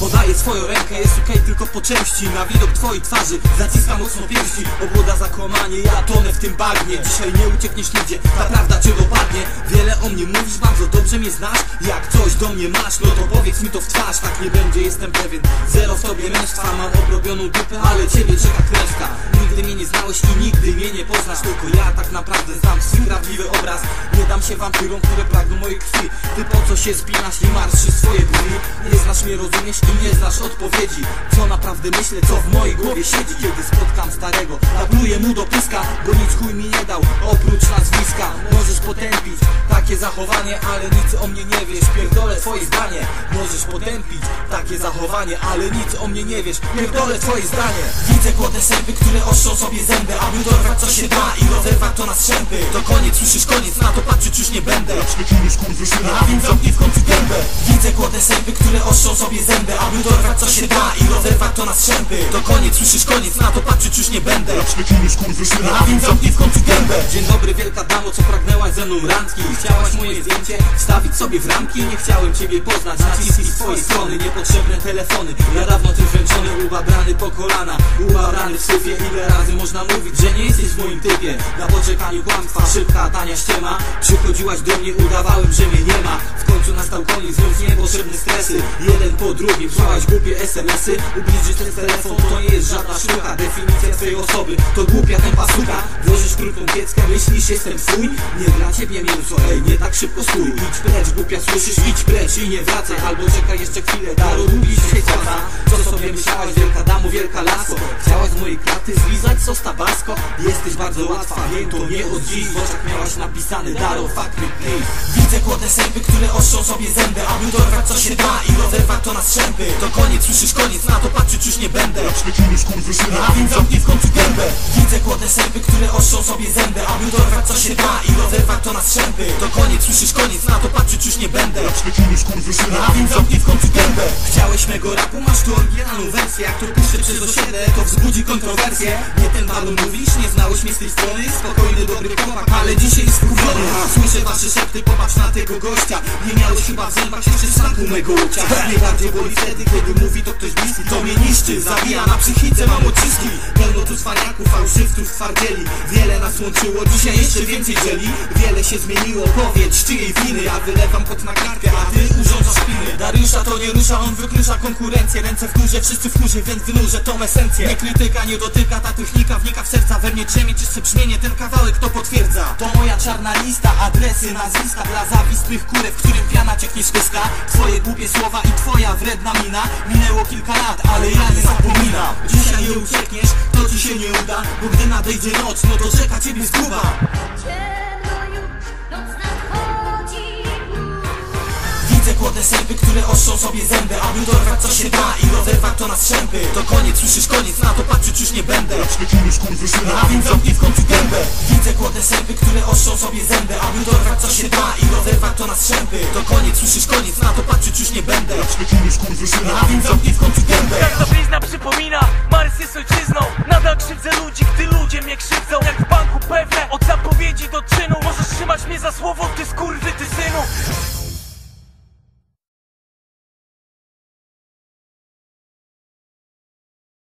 Podaję swoją rękę, jest okej tylko po części. Na widok twojej twarzy zaciskam mocno piersi Obłoda zakłamanie, ja tonę w tym bagnie. Dzisiaj nie uciekniesz nigdzie, ta prawda cię dopadnie. Wiele o mnie mówisz, bardzo dobrze mnie znasz. Jak coś do mnie masz, no to powiedz mi to w twarz. Tak nie będzie, jestem pewien. Zero w tobie męstwa, mam obrobioną dupę Ale ciebie czeka klęska. Nigdy mnie nie znałeś i nigdy mnie nie poznasz. Tylko ja tak naprawdę znam swój prawdziwy obraz. Nie dam się wampirom, które pragną mojej krwi. Ty po co się spinasz i marszysz swoje dni? Nie znasz mnie, rozumiesz i nie znasz odpowiedzi. Co naprawdę myślę, co w mojej głowie siedzi? Kiedy spotkam starego, napluję mu do pyska Bo nic chuj mi nie dał, oprócz nazwiska. Możesz potępić takie zachowanie, ale nic o mnie nie wiesz. Pierdolę twoje zdanie. Możesz potępić takie zachowanie, ale nic o mnie nie wiesz. Pierdolę twoje zdanie. Widzę głodne sępy, które oszczą sobie zęby Aby dorwać co się da i rozerwać to na strzępy. To koniec, słyszysz koniec, na to patrzeć już nie będę. A więc zamknij w głodne sępy, które oszczą sobie zęby Aby dorwać co się da i rozerwać to na strzępy. To koniec, słyszysz koniec, na to patrzeć już nie będę. A więc zamknij w końcu gębę. Dzień dobry wielka damo, co pragnęłaś ze mną randki? Chciałaś moje zdjęcie? Wstawić sobie w ramki? Nie chciałem ciebie poznać, naciski z twojej strony Niepotrzebne telefony, ja dawno tym zmęczony Ubabrany po kolana, ubabrany w syfie Ile razy można mówić, że nie jesteś w moim typie? Na poczekaniu kłamstwa, szybka, tania ściema. Przychodziłaś do mnie, udawałem, że mnie nie ma Nastał koniec, znów niepotrzebne stresy. Jeden po drugim, słałaś głupie smsy Ubliżyć ten telefon, to nie jest żadna sztuka. Definicja twojej osoby, to głupia tempa suka. Włożysz krótką kieckę, myślisz jestem swój. Nie dla ciebie mięso, ej, nie tak szybko stój. Idź precz, głupia słyszysz, idź precz i nie wracaj. Albo czekaj jeszcze chwilę, daru długi się czasa Co sobie myślałaś, wielka damo, wielka lasko? Chciałaś z mojej klaty zlizać sos tabasco Jesteś bardzo łatwa, wiem to nie od dziś W oczach miałaś napisane daro, fuck me please Widzę głodne sępy, które oszczą sobie zęby Aby dorwać co się da i rozerwać to na strzępy. To koniec, słyszysz koniec, na to patrzeć już nie będę. A więc zamknij w końcu gębę. Widzę głodne sępy, które oszczą sobie zęby Aby dorwać co się da i rozerwać to na strzępy. To koniec, słyszysz koniec, na to patrzeć już a więc zamknij w końcu gębę. Chciałeś mego rapu, masz tu oryginalną wersję. Jak to puszczę przez osiedle, to wzbudzi kontrowersję. Nie ten balon mówisz, nie znałeś mnie z tej strony. Spokojny, dobry chłopak, ale dzisiaj jest skupiony Słyszę wasze szepty, popatrz na tego gościa. Nie miałeś chyba w zębach jeszcze smaku mego łocia Najbardziej boli wtedy, kiedy mówi to ktoś bliski. To mnie niszczy, zabija na psychice, mam odciski. Pełno tu cwaniaków, fałszywców, twardzieli Wiele nas łączyło, dzisiaj jeszcze więcej dzieli. Wiele się zmieniło, powiedz czyjej winy. Ja wylewam pot na kartkę, a ty urządzasz spiny Dariusza to nie rusza, on wyklucza konkurencję. Ręce w górze, wszyscy w górze, więc wynurzę tą esencję. Nie krytyka, nie dotyka, ta technika wnika w serca. We mnie drzemie czyste brzmienie, ten kawałek to potwierdza. To moja czarna lista, adresy, nazwiska Dla zawistnych kurew, w którym piana cieknie z pyska. Twoje głupie słowa i twoja wredna mina. Minęło kilka lat, ale ja nie zapominam. Dzisiaj nie uciekniesz, to ci się nie uda Bo gdy nadejdzie noc, no to czeka ciebie zguba. Widzę głodne sępy, które oszczą sobie zęby Aby dorwać co się da i rozerwać to na strzępy. To koniec, słyszysz koniec, na to patrzeć już nie będę. A więc zamknij w końcu gębę. Widzę głodne sępy, które oszczą sobie zęby Aby dorwać co się da i rozerwać to na strzępy. To koniec, słyszysz koniec, na to patrzeć już nie będę. A więc zamknij w końcu gębę. Jak ta blizna przypomina Marys jest